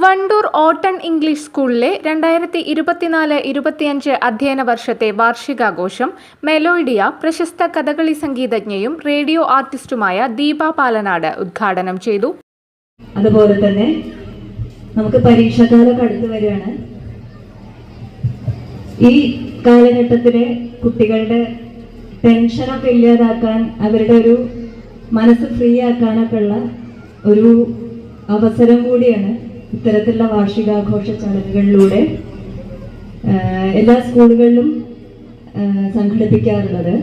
Wandoor ഓട്ടൺ English സ്കൂളിലെ രണ്ടായിരത്തി ഇരുപത്തിനാല് ഇരുപത്തിയഞ്ച് അധ്യയന വർഷത്തെ വാർഷികാഘോഷം മെലോയിഡിയ പ്രശസ്ത കഥകളി സംഗീതജ്ഞയും റേഡിയോ ആർട്ടിസ്റ്റുമായ ദീപ പാലനാട് ഉദ്ഘാടനം ചെയ്തു. അതുപോലെ തന്നെ നമുക്ക് പരീക്ഷാകാലം അടുത്ത് വരികയാണ് ഈ കാലഘട്ടത്തിലെ കുട്ടികളുടെ ടെൻഷനൊക്കെ ഇല്ലാതാക്കാൻ അവരുടെ ഒരു മനസ്സ് ഫ്രീ ആക്കാനൊക്കെ ഉള്ള ഒരു അവസരം കൂടിയാണ് ഇത്തരത്തിലുള്ള വാർഷികാഘോഷ ചടങ്ങുകളിലൂടെ എല്ലാ സ്കൂളുകളിലും സംഘടിപ്പിക്കാറുള്ളത്.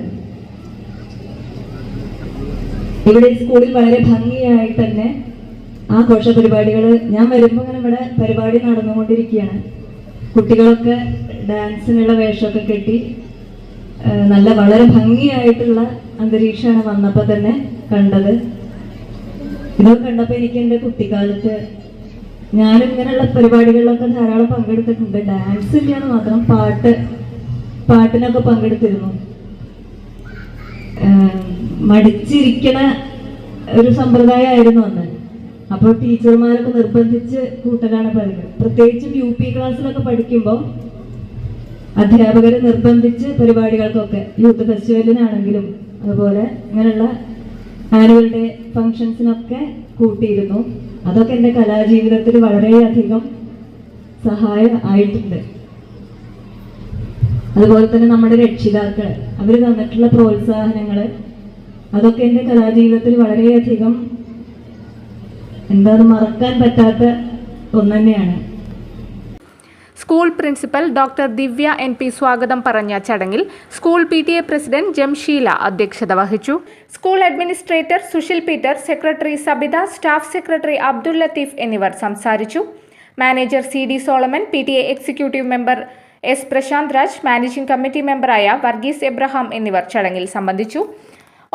ഇവിടെ സ്കൂളിൽ വളരെ ഭംഗിയായി തന്നെ ആഘോഷ പരിപാടികൾ ഞാൻ വരുമ്പോൾ ഇങ്ങനെ ഇവിടെ പരിപാടി നടന്നുകൊണ്ടിരിക്കുകയാണ്. കുട്ടികളൊക്കെ ഡാൻസിനുള്ള വേഷമൊക്കെ കെട്ടി നല്ല വളരെ ഭംഗിയായിട്ടുള്ള അന്തരീക്ഷമാണ് വന്നപ്പോൾ തന്നെ കണ്ടത്. ഇതൊക്കെ കണ്ടപ്പോൾ എനിക്ക് എന്റെ കുട്ടിക്കാലത്ത് ഞാനും ഇങ്ങനെയുള്ള പരിപാടികളിലൊക്കെ ധാരാളം പങ്കെടുത്തിട്ടുണ്ട്. ഡാൻസ് ഇല്ലാന്ന് മാത്രം പാട്ട് പാട്ടിനൊക്കെ പങ്കെടുത്തിരുന്നു. മടിച്ചിരിക്കണ ഒരു സമ്പ്രദായമായിരുന്നു അന്ന്. അപ്പോൾ ടീച്ചർമാരൊക്കെ നിർബന്ധിച്ച് കൂട്ടലാണ് പതിവ് പ്രത്യേകിച്ചും യു പി ക്ലാസ്സിലൊക്കെ പഠിക്കുമ്പോൾ അധ്യാപകരെ നിർബന്ധിച്ച് പരിപാടികൾക്കൊക്കെ യൂത്ത് ഫെസ്റ്റിവലിനാണെങ്കിലും അതുപോലെ ഇങ്ങനെയുള്ള ആനുവൽ ഡേ ഫങ്ഷൻസിനൊക്കെ കൂട്ടിയിരുന്നു. അതൊക്കെ എന്റെ കലാജീവിതത്തിൽ വളരെയധികം സഹായം ആയിട്ടുണ്ട്. അതുപോലെ തന്നെ നമ്മുടെ രക്ഷിതാക്കൾ അവർ തന്നിട്ടുള്ള പ്രോത്സാഹനങ്ങൾ അതൊക്കെ എന്റെ കലാജീവിതത്തിൽ വളരെയധികം എന്താ മറക്കാൻ പറ്റാത്ത ഒന്നു തന്നെയാണ് school principal doctor Divya N P സ്വാഗതം പറഞ്ഞ ചടങ്ങിൽ school P T A president Jamsheela അധ്യക്ഷത വഹിച്ചു. School administrator Sushil Peter secretary Sabitha staff secretary Abdul Latheef എന്നിവർ സംസാരിച്ചു. Manager C D Solomon P T A executive member S Prashanth Raj managing committee മെമ്പറായ Varghese Abraham എന്നിവർ ചടങ്ങിൽ സംബന്ധിച്ചു.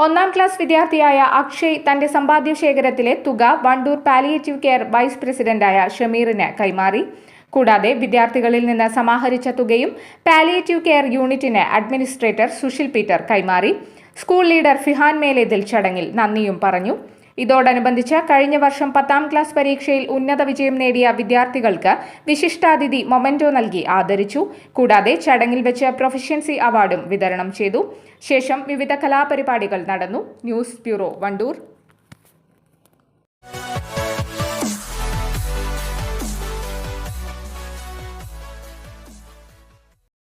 ഒന്നാം class വിദ്യാർത്ഥിയായ അക്ഷയ് തന്റെ സമ്പാദ്യ ശേഖരത്തിലെ തുക വണ്ടൂർ പാലിയേറ്റീവ് കെയർ വൈസ് പ്രസിഡന്റായ ഷമീറിന് കൈമാറി. കൂടാതെ വിദ്യാർത്ഥികളിൽ നിന്ന് സമാഹരിച്ച തുകയും പാലിയേറ്റീവ് കെയർ യൂണിറ്റിന് അഡ്മിനിസ്ട്രേറ്റർ സുഷിൽ പീറ്റർ കൈമാറി. സ്കൂൾ ലീഡർ ഫിഹാൻ മേലേതിൽ ചടങ്ങിൽ നന്ദിയും പറഞ്ഞു. ഇതോടനുബന്ധിച്ച് കഴിഞ്ഞ വർഷം പത്താം ക്ലാസ് പരീക്ഷയിൽ ഉന്നത വിജയം നേടിയ വിദ്യാർത്ഥികൾക്ക് വിശിഷ്ടാതിഥി മൊമെന്റോ നൽകി ആദരിച്ചു. കൂടാതെ ചടങ്ങിൽ വെച്ച് പ്രൊഫഷ്യൻസി അവാർഡും വിതരണം ചെയ്തു. ശേഷം വിവിധ കലാപരിപാടികൾ നടന്നു. News bureau Wandoor.